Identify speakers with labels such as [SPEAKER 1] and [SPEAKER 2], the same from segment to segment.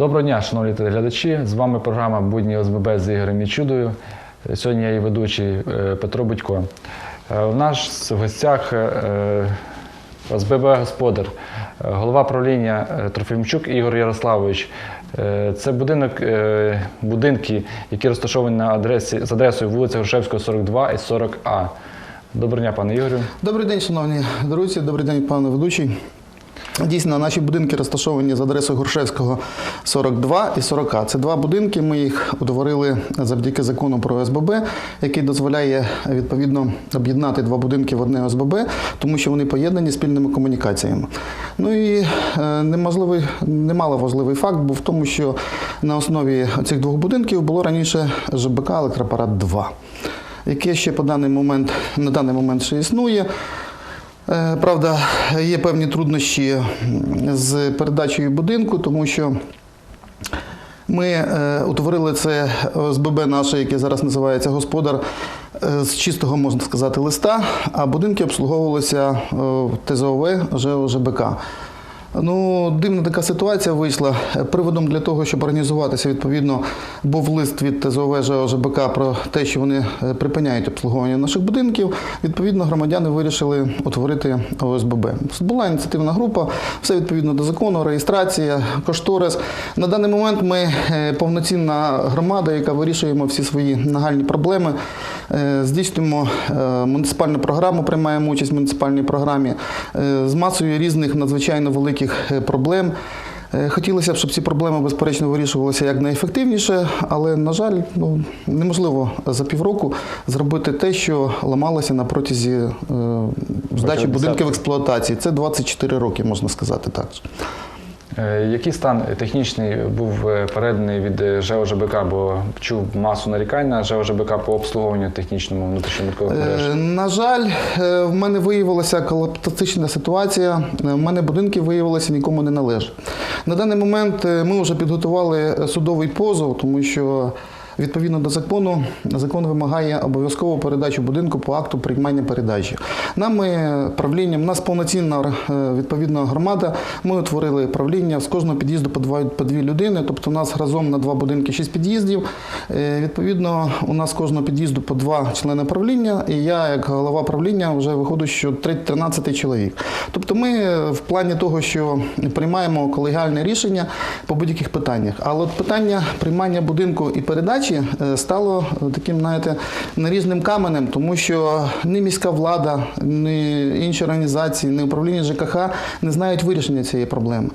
[SPEAKER 1] Доброго дня, шановні телеглядачі. З вами програма Будні ОСББ з Ігорем Мічудою. Е, Сьогодні я її ведучий е, Петро Будько. Е, У нас в гостях е, ОСББ Господар, голова правління Трофімчук Ігор Ярославович. Це будинок, будинки, які розташовані на адресі, з адресою вулиця Грушевського, 42 і 40А. Доброго дня, пане Ігорю.
[SPEAKER 2] Добрий день, шановні друзі, добрий день, пане ведучий. Дійсно, наші будинки розташовані за адресою Грушевського 42 і 40. Це два будинки. Ми їх утворили завдяки закону про ОСББ, який дозволяє відповідно об'єднати два будинки в одне ОСББ, тому що вони поєднані спільними комунікаціями. Ну і е, неможливий, немало важливий факт був в тому, що на основі цих двох будинків було раніше ЖБК Електропарат 2, яке ще по даний момент на даний момент ще існує. Е, Правда, є певні труднощі з передачею будинку, тому що ми е, утворили це ОСББ наше, яке зараз називається Господар, е, з чистого, можна сказати, листа, а будинки обслуговувалися в ТЗОВ ЖБК. Ну, дивна така ситуація вийшла. Приводом для того, щоб організуватися, відповідно, був лист від ТЗОВ ЖО ЖБК про те, що вони е, припиняють обслуговування наших будинків. Відповідно, громадяни вирішили утворити ОСББ. Була ініціативна група, все відповідно до закону, реєстрація, кошторис. На даний момент ми е, повноцінна громада, яка вирішуємо всі свої нагальні проблеми. Е, Здійснюємо е, муніципальну програму, приймаємо участь в муніципальній програмі е, з масою різних надзвичайно великих е, проблем. Е, Хотілося б, щоб ці проблеми, безперечно, вирішувалися якнайефективніше, але, на жаль, ну, неможливо за півроку зробити те, що ламалося на протязі е, здачі будинків в експлуатації. Це 24 роки, можна сказати так.
[SPEAKER 1] Е, Який стан технічний був е, переданий від ЖОЖБК? Бо чув масу нарікань на ЖЕОЖБК по обслуговуванню технічному внутрішньомиткових мереж?
[SPEAKER 2] Е, На жаль, е, в мене виявилася калатастична ситуація. Е, В мене будинки виявилися нікому не належать. На даний момент е, ми вже підготували е, судовий позов, тому що. Відповідно до закону, закон вимагає обов'язкову передачу будинку по акту приймання передачі. Нами правлінням, у нас повноцінна е, відповідна громада. Ми утворили правління з кожного під'їзду по по дві людини. Тобто, у нас разом на два будинки шість під'їздів. Е, Відповідно, у нас з кожного під'їзду по два члени правління. І я, як голова правління, вже виходить, що 13 чоловік. Тобто, ми в плані того, що приймаємо колегіальне рішення по будь-яких питаннях. Але от питання приймання будинку і передачі е, стало таким, знаєте, наріжним каменем, тому що ні міська влада, ні інші організації, ні управління ЖКХ не знають вирішення цієї проблеми.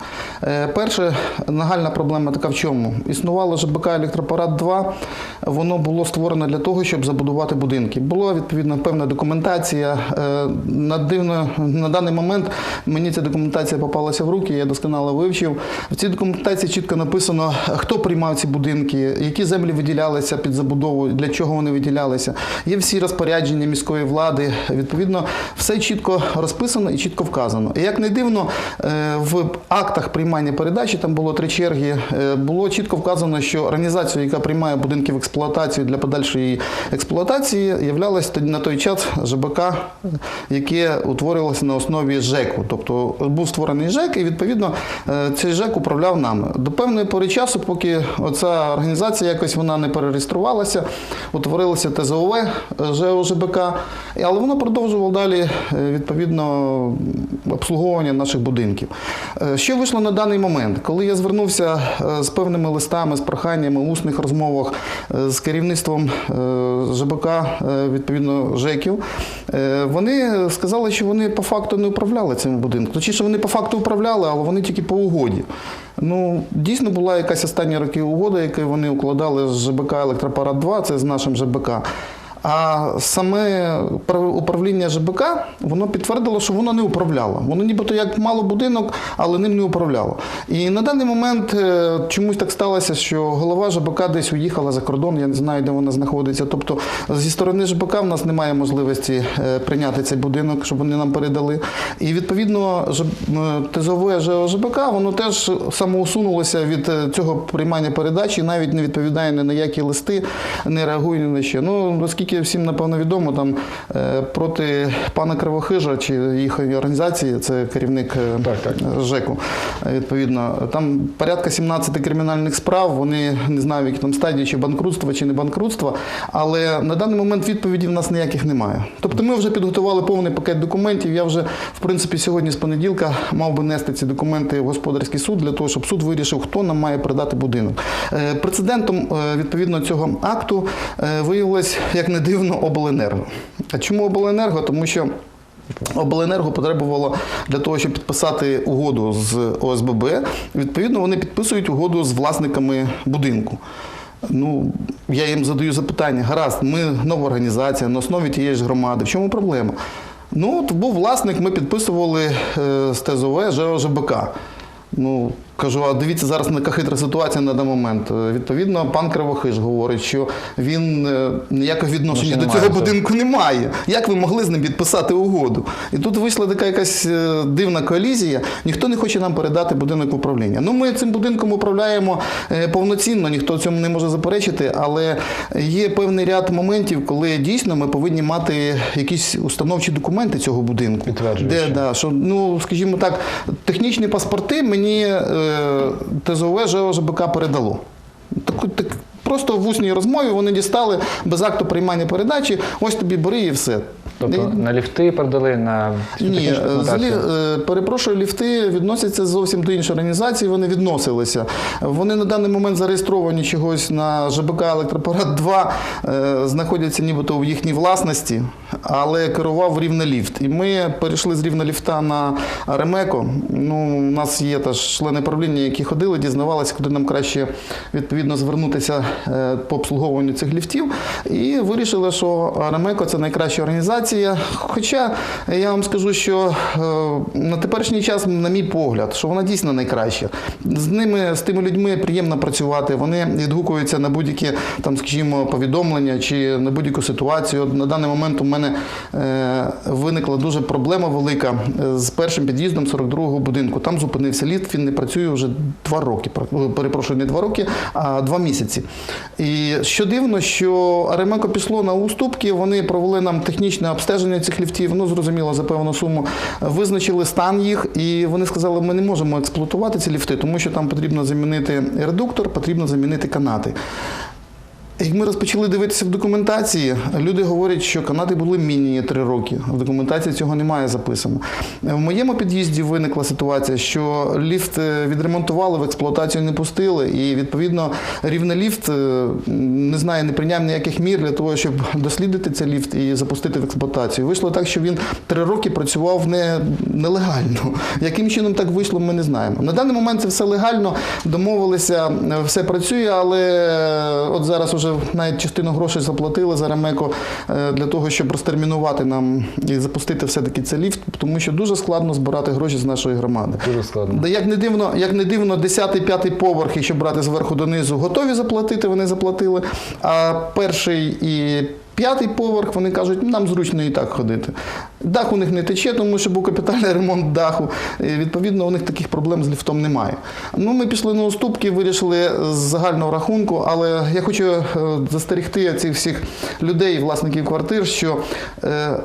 [SPEAKER 2] Е, Перше, нагальна проблема така в чому? Існувало ЖБК Електропарат 2, воно було створено для того, щоб забудувати будинки. Була відповідна певна документація. Е, На, дивно, на даний момент мені ця документація попалася в руки, я досконало вивчив. В цій документації чітко написано, хто приймав ці будинки, які землі виділялися під забудову, для чого вони виділялися. Є всі розпорядження міської влади. Відповідно, все чітко розписано і чітко вказано. І як не дивно, е, в актах приймання передачі там було три черги. е, Було чітко вказано, що організація, яка приймає будинки в експлуатацію для подальшої експлуатації, являлась на той час ЖБК, яке утворювалося на основі ЖЕКу. Тобто був створений ЖЕК, і відповідно е, цей ЖЕК управляв нами. До певної пори часу, поки оця організація якось вона не перереєструвалася, утворилося ТЗОВ ЖЕО ЖБК, і- але воно продовжувало далі е, відповідно обслуговування наших будинків. Е, Що вийшло на даний момент? Коли я звернувся е, з певними листами, з проханнями, усних розмовах е, з керівництвом е, ЖБК, е, відповідно ЖЕКів, е, вони сказали, що вони по факту не управляли цим будинком. Точніше, вони по факту управляли, але вони тільки по угоді. Ну, дійсно була якась останні роки угода, яку вони укладали з ЖБК Електропарат 2, це з нашим ЖБК. А саме управління ЖБК воно підтвердило, що воно не управляло. Воно нібито як мало будинок, але ним не управляло. І на даний момент е, чомусь так сталося, що голова ЖБК десь уїхала за кордон, я не знаю, де вона знаходиться. Тобто зі сторони ЖБК в нас немає можливості е, прийняти цей будинок, щоб вони нам передали. І відповідно ТЗОВ ЖБК воно теж самоусунулося від е, цього приймання передачі, навіть не відповідає ні на які листи, не реагує ні на що. Ну, оскільки наскільки всім напевно відомо, там е, проти пана Кривохижа чи їхньої організації, це керівник е,
[SPEAKER 1] Так, так.
[SPEAKER 2] ЖЕКу, відповідно, там порядка 17 кримінальних справ. Вони не знаю, в якій там стадії, чи банкрутства, чи не банкрутства. Але на даний момент відповіді в нас ніяких немає. Тобто ми вже підготували повний пакет документів. Я вже, в принципі, сьогодні з понеділка мав би нести ці документи в господарський суд для того, щоб суд вирішив, хто нам має передати будинок. Е, Прецедентом відповідно цього акту виявилось, як не дивно, обленерго. А чому обленерго? Тому що Обленерго потребувало для того, щоб підписати угоду з ОСББ. Відповідно, вони підписують угоду з власниками будинку. Ну, я їм задаю запитання: гаразд, ми нова організація на основі тієї ж громади. В чому проблема? Ну, от був власник, ми підписували е, з ТЗОВ ЖО ЖБК. Ну, кажу, а дивіться зараз яка хитра ситуація на даний момент. Е, Відповідно, пан Кривохиш говорить, що він е, ніякого відношення
[SPEAKER 1] Ну,
[SPEAKER 2] до цього будинку немає. Як ви могли з ним підписати угоду? І тут вийшла така якась е, дивна коалізія. Ніхто не хоче нам передати будинок в управління. Ну, ми цим будинком управляємо повноцінно, ніхто цьому не може заперечити, але є певний ряд моментів, коли дійсно ми повинні мати якісь установчі документи цього будинку. Де, да, що, ну, скажімо так, технічні паспорти мені ТЗОВ ЖОЖБК передало. Так, так, просто в усній розмові вони дістали без акту приймання передачі, ось тобі бери і все.
[SPEAKER 1] Тобто на ліфти продали на
[SPEAKER 2] ні, е, взагалі, е, перепрошую, ліфти відносяться зовсім до іншої організації, вони відносилися. Вони на даний момент зареєстровані чогось на ЖБК Електропарад 2, е, знаходяться нібито в їхній власності, але керував рівноліфт. І ми перейшли з рівноліфта на Ремеко. Ну, у нас є теж члени правління, які ходили, дізнавалися, куди нам краще відповідно звернутися по обслуговуванню цих ліфтів. І вирішили, що Ремеко це найкраща організація. Хоча я вам скажу, що е, на теперішній час, на мій погляд, що вона дійсно найкраща. З ними, з тими людьми приємно працювати. Вони відгукуються на будь-які там, скажімо, повідомлення чи на будь-яку ситуацію. На даний момент у мене е, виникла дуже проблема велика е, з першим під'їздом 42-го будинку. Там зупинився ліфт, він не працює вже два роки. Перепрошую, не два роки, а два місяці. І що дивно, що Аремеко пішло на уступки, вони провели нам технічне обстеження цих ліфтів, ну зрозуміло, за певну суму, визначили стан їх, і вони сказали, ми не можемо експлуатувати ці ліфти, тому що там потрібно замінити редуктор, потрібно замінити канати. Як ми розпочали дивитися в документації, люди говорять, що канати були мінімум 3 роки. В документації цього немає записано. В моєму під'їзді виникла ситуація, що ліфт е, відремонтували, в експлуатацію не пустили, і відповідно рівноліфт е, не знаю, не прийняв ніяких мір для того, щоб дослідити цей ліфт і запустити в експлуатацію. Вийшло так, що він 3 роки працював не, нелегально. Яким чином так вийшло, ми не знаємо. На даний момент це все легально, домовилися, е, все працює, але от зараз уже навіть частину грошей заплатили за Ремеко е, для того, щоб розтермінувати нам і запустити все-таки цей ліфт, тому що дуже складно збирати гроші з нашої громади.
[SPEAKER 1] Дуже складно.
[SPEAKER 2] Як не дивно, як не дивно, 10 п'ятий поверх, якщо брати зверху донизу, готові заплатити, вони заплатили. А перший і п'ятий поверх, вони кажуть, нам зручно і так ходити. Дах у них не тече, тому що був капітальний ремонт даху. І, відповідно, у них таких проблем з ліфтом немає. Ну, ми пішли на уступки, вирішили з загального рахунку, але я хочу застерігти застерегти цих всіх людей, власників квартир, що е,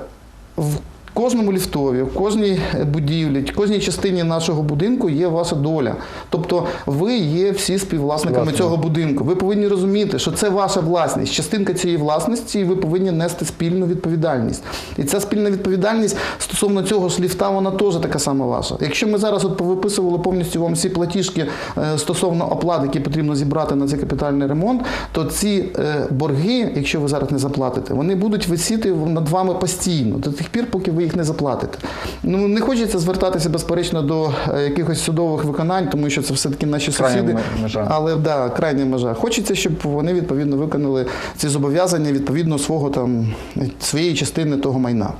[SPEAKER 2] в кожному ліфтові, в кожній будівлі, в кожній частині нашого будинку є ваша доля. Тобто ви є всі співвласниками
[SPEAKER 1] Власне.
[SPEAKER 2] цього будинку. Ви повинні розуміти, що це ваша власність, частинка цієї власності, і ви повинні нести спільну відповідальність. І ця спільна відповідальність стосовно цього ж ліфта, вона теж така сама ваша. Якщо ми зараз от повиписували повністю вам всі платіжки е, стосовно оплат, які потрібно зібрати на цей капітальний ремонт, то ці е, борги, якщо ви зараз не заплатите, вони будуть висіти над вами постійно до тих пір, поки ви їх не заплатите. Ну не хочеться звертатися безперечно до е, якихось судових виконань, тому що це все-таки наші
[SPEAKER 1] Крайня
[SPEAKER 2] сусіди.
[SPEAKER 1] межа.
[SPEAKER 2] Але да, крайня межа. Хочеться, щоб вони відповідно виконали ці зобов'язання відповідно свого там своєї частини того майна.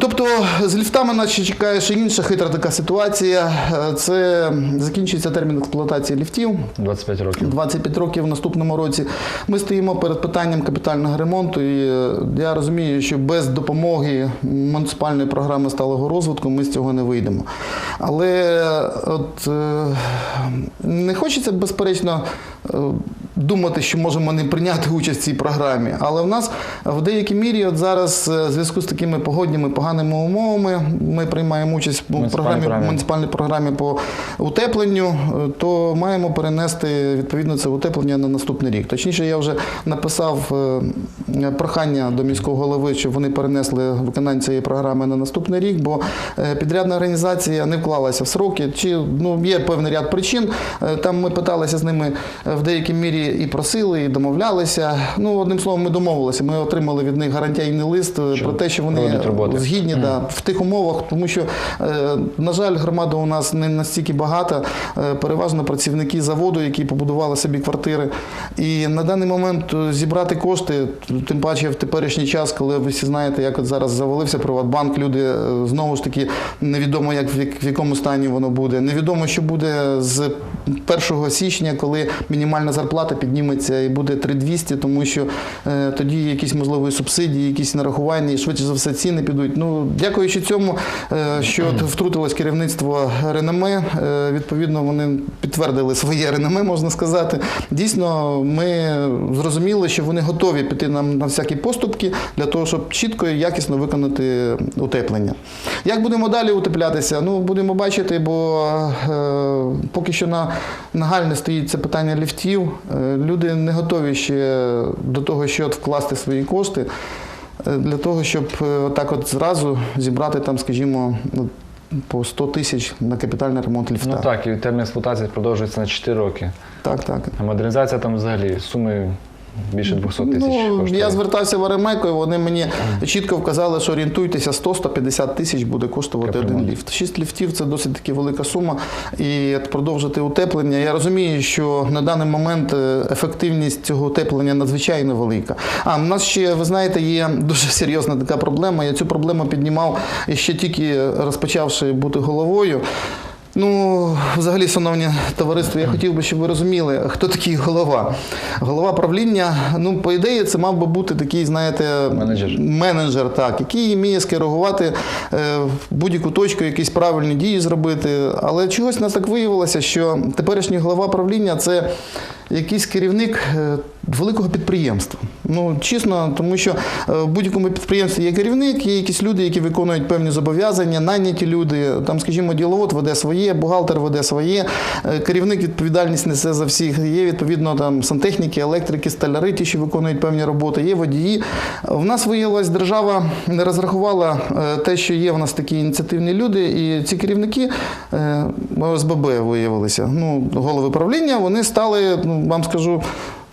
[SPEAKER 2] Тобто з ліфтами нас ще чекає ще інша хитра така ситуація. Е, Це закінчується термін експлуатації ліфтів.
[SPEAKER 1] 25 років.
[SPEAKER 2] 25 років в наступному році. Ми стоїмо перед питанням капітального ремонту. І е, я розумію, що без допомоги муніципальної програми сталого розвитку ми з цього не вийдемо. Але е, от не хочеться, безперечно, думати, що можемо не прийняти участь в цій програмі. Але в нас в деякій мірі, от зараз е, в зв'язку з такими погодніми поганими умовами, ми приймаємо участь у програмі, муніципальній програмі по утепленню, е, то маємо перенести відповідно це утеплення на наступний рік. Точніше, я вже написав е, прохання до міського голови, щоб вони перенесли виконання цієї програми на наступний рік, бо підрядна організація не вклалася в сроки. Чи ну є певний ряд причин. Там ми питалися з ними в деякій мірі і просили, і домовлялися. Ну одним словом, ми домовилися. Ми отримали від них гарантійний лист е,
[SPEAKER 1] Що
[SPEAKER 2] про те, що вони згідні да, в тих умовах, тому що, е, на жаль, громада у нас не настільки багата, е, переважно працівники заводу, які побудували собі квартири. І на даний момент зібрати кошти, тим паче в теперішній час, коли ви всі знаєте, як от зараз завалився Приватбанк, люди знову ж таки невідомо, як- в якому стані воно буде. Невідомо, що буде з 1 січня, коли мінімальна зарплата підніметься і буде 3200, тому що е, тоді якісь можливі субсидії, якісь нарахування, і швидше за все ціни підуть. Ну, дякуючи цьому, е, що втрутилось керівництво Реноме, е, відповідно, вони підтвердили своє реноме, можна сказати. Дійсно, ми зрозуміли, що вони готові піти нам на всякі поступки для того, щоб чітко і якісно виконати утеплення. Як будемо далі утеплятися? Ну, будемо бачити, бо е, поки що на нагальне стоїть це питання ліфтів. Е, люди не готові ще до того, що вкласти свої кошти е, для того, щоб е, отак от зразу зібрати там, скажімо, ну, по 100 тисяч на капітальний ремонт ліфта.
[SPEAKER 1] Ну так, і термін експлуатації продовжується на 4 роки.
[SPEAKER 2] так, так.
[SPEAKER 1] А модернізація там взагалі суми більше 200 тисяч.
[SPEAKER 2] Ну,
[SPEAKER 1] коштує.
[SPEAKER 2] я звертався в Аремеко, і вони мені чітко вказали, що орієнтуйтеся 100-150 тисяч буде коштувати один ліфт. Шість ліфтів це досить таки велика сума. І продовжити утеплення. Я розумію, що на даний момент е, ефективність цього утеплення надзвичайно велика. А в нас ще, ви знаєте, є дуже серйозна така проблема. Я цю проблему піднімав ще тільки розпочавши бути головою. Ну, взагалі, шановні товариство, я хотів би, щоб ви розуміли, хто такий голова. Голова правління, ну, по ідеї, це мав би бути такий, знаєте,
[SPEAKER 1] Менеджер.
[SPEAKER 2] менеджер, так, який вміє скерувати е, в будь-яку точку якісь правильні дії зробити. Але чогось нас так виявилося, що теперішній голова правління це якийсь керівник е, великого підприємства. Ну, чесно, тому що е, в будь-якому підприємстві є керівник, є якісь люди, які виконують певні зобов'язання, найняті люди. Там, скажімо, діловод веде своє, бухгалтер веде своє, е, керівник відповідальність несе за всіх. Є відповідно там сантехніки, електрики, столяри, ті, що виконують певні роботи, є водії. В нас виявилось, держава не розрахувала е, те, що є в нас такі ініціативні люди, і ці керівники ОСББ виявилися. Ну, голови правління, вони стали, ну вам скажу.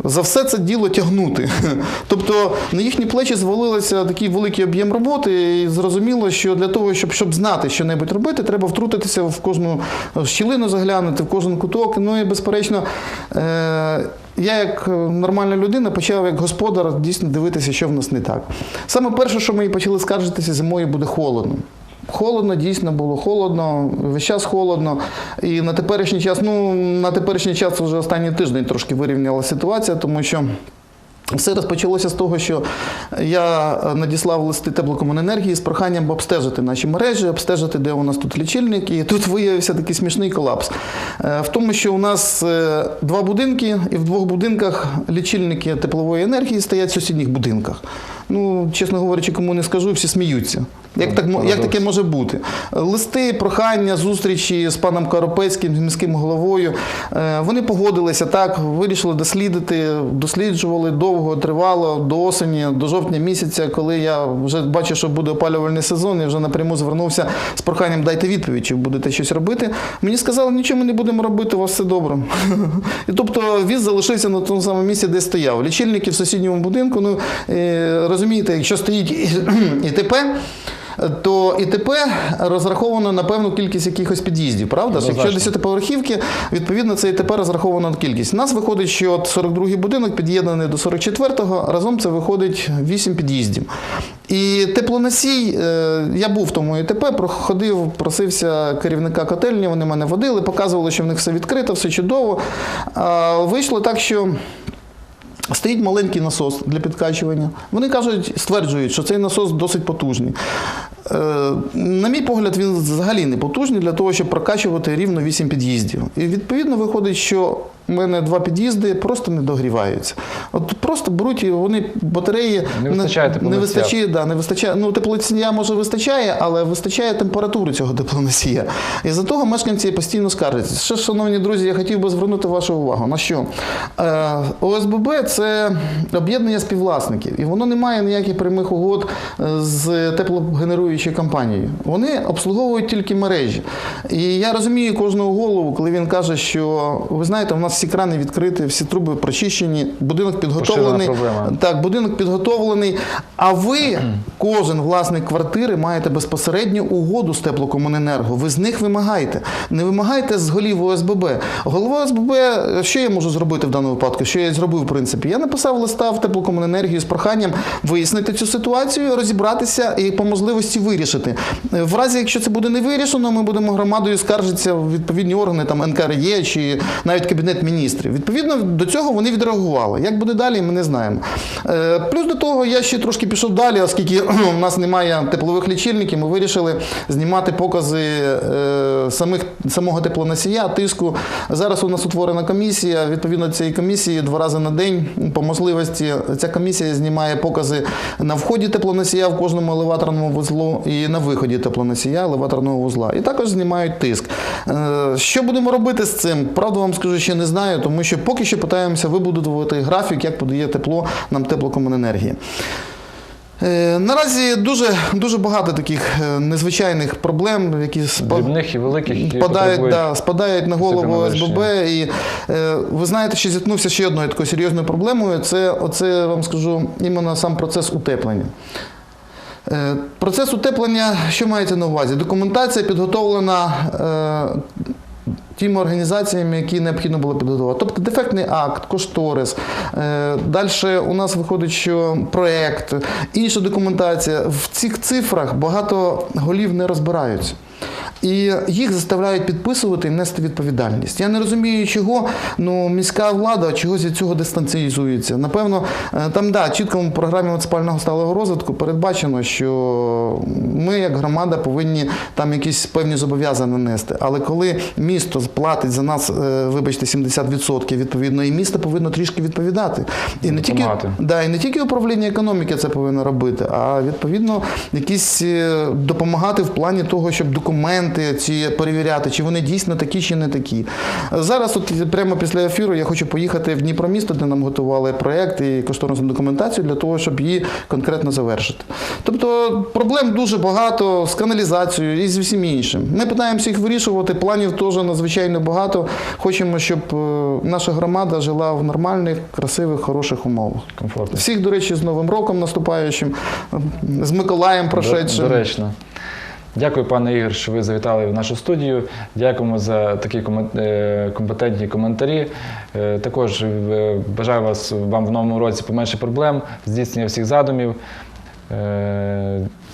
[SPEAKER 2] За все це діло тягнути. Тобто на їхні плечі звалилося такий великий об'єм роботи, і зрозуміло, що для того, щоб, щоб знати, що небудь робити, треба втрутитися в кожну щілину заглянути, в кожен куток. Ну і безперечно, е- я як нормальна людина почав як господар дійсно дивитися, що в нас не так. Саме перше, що ми почали скаржитися, зимою буде холодно. Холодно, дійсно було холодно, весь час холодно. І на теперішній час, ну на теперішній час вже останній тиждень трошки вирівняла ситуація, тому що. Все розпочалося з того, що я надіслав листи теплокомуненергії з проханням обстежити наші мережі, обстежити, де у нас тут лічильник. І тут виявився такий смішний колапс. Е, В тому, що у нас е, два будинки, і в двох будинках лічильники теплової енергії стоять в сусідніх будинках. Ну, чесно говорячи, кому не скажу, всі сміються. Як, так, як таке може бути? Листи, прохання, зустрічі з паном Каропецьким, з міським головою. Е, Вони погодилися так, вирішили дослідити, досліджували довго, тривало до осені, до жовтня місяця, коли я вже бачу, що буде опалювальний сезон, і вже напряму звернувся з проханням дайте відповідь, чи будете щось робити. Мені сказали, нічого ми не будемо робити, у вас все добре. І тобто віз залишився на тому самому місці, де стояв. Лічильники в сусідньому будинку. Ну е, розумієте, якщо стоїть ІТП. То ІТП розраховано на певну кількість якихось під'їздів, правда? ж? Якщо
[SPEAKER 1] Однозначно.
[SPEAKER 2] 10-поверхівки, відповідно, це ІТП розраховано на кількість. У нас виходить, що от 42-й будинок під'єднаний до 44-го, разом це виходить 8 під'їздів. І теплоносій, е, я був в тому ІТП, проходив, просився керівника котельні, вони мене водили, показували, що в них все відкрито, все чудово. Вийшло так, що. Стоїть маленький насос для підкачування. Вони кажуть, стверджують, що цей насос досить потужний. Е, на мій погляд, він взагалі не потужний для того, щоб прокачувати рівно 8 під'їздів. І відповідно виходить, що У мене два під'їзди просто не догріваються. От просто беруть вони батареї
[SPEAKER 1] Не вистачає
[SPEAKER 2] не
[SPEAKER 1] теплоносія.
[SPEAKER 2] вистачає, да, не вистачає. Ну, теплоносія може вистачає, але вистачає температури цього теплоносія. І за того мешканці постійно скаржаться. Ще, шановні друзі, я хотів би звернути вашу увагу на що? Е, ОСББ це об'єднання співвласників, і воно не має ніяких прямих угод е, з теплогенеруючою компанією. Вони обслуговують тільки мережі. І я розумію кожного голову, коли він каже, що ви знаєте, у нас всі крани відкриті, всі труби прочищені, будинок підготовлений. Так, будинок підготовлений. А ви, кожен власник квартири, маєте безпосередню угоду з теплокомуненерго. Ви з них вимагаєте. Не вимагайте з голів ОСББ. Голова ОСББ, що я можу зробити в даному випадку? Що я і зробив, в принципі? Я написав листа в теплокомуненергію з проханням вияснити цю ситуацію, розібратися і по можливості вирішити. В разі, якщо це буде не вирішено, ми будемо громадою скаржитися в відповідні органи, там НКРЄ чи навіть Кабінет міністрів. Відповідно до цього вони відреагували. Як буде далі, ми не знаємо. Е, Плюс до того, я ще трошки пішов далі, оскільки у нас немає теплових лічильників, ми вирішили знімати покази е, самих, самого теплоносія, тиску. Зараз у нас утворена комісія. Відповідно до цієї комісії два рази на день по можливості ця комісія знімає покази на вході теплоносія в кожному елеваторному вузлу і на виході теплоносія елеваторного вузла. І також знімають тиск. Е, Що будемо робити з цим? Правду вам скажу, ще не знаю, тому що поки що питаємося вибудувати графік, як подає тепло нам теплокомуненергії. Е, Наразі дуже, дуже багато таких е, незвичайних проблем, які спа-
[SPEAKER 1] Дрібних і великих, які
[SPEAKER 2] спадають, да, спадають на голову ОСББ. І е, ви знаєте, що зіткнувся ще одною такою серйозною проблемою. Це оце вам скажу іменно сам процес утеплення. Е, Процес утеплення, що мається на увазі? Документація підготовлена е, тими організаціями, які необхідно було підготувати. Тобто дефектний акт, кошторис. Е, Далі у нас виходить, що проєкт, інша документація. В цих цифрах багато голів не розбираються. І їх заставляють підписувати і нести відповідальність. Я не розумію, чого ну, міська влада чогось від цього дистанціюється. Напевно, е, там да, чітко в програмі муніципального сталого розвитку передбачено, що ми, як громада, повинні там якісь певні зобов'язання нести. Але коли місто платить за нас, е, вибачте, 70%, відповідно, і місто повинно трішки відповідати. І не тільки, да, і не тільки управління економіки це повинно робити, а відповідно якісь е, допомагати в плані того, щоб документи ці перевіряти, чи вони дійсно такі, чи не такі. Зараз, от прямо після ефіру, я хочу поїхати в Дніпромісто, де нам готували проєкт і кошторисну документацію для того, щоб її конкретно завершити. Тобто проблем дуже багато з каналізацією і з всім іншим. Ми питаємося їх вирішувати. Планів теж надзвичайно багато. Хочемо, щоб е, наша громада жила в нормальних, красивих, хороших умовах.
[SPEAKER 1] комфортно.
[SPEAKER 2] Всіх, до речі, з Новим роком наступаючим, з Миколаєм прошедшим.
[SPEAKER 1] Доречно. Дякую, пане Ігор, що ви завітали в нашу студію. Дякуємо за такі е, компетентні коментарі. Е, Також е, бажаю вас вам в новому році поменше проблем, здійснення всіх задумів.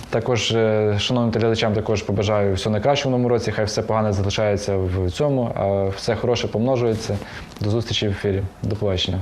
[SPEAKER 1] Також, шановним телеглядачам, також побажаю всього найкращого в новому році. Хай все погане залишається в цьому, а все хороше помножується. До зустрічі в ефірі. До побачення.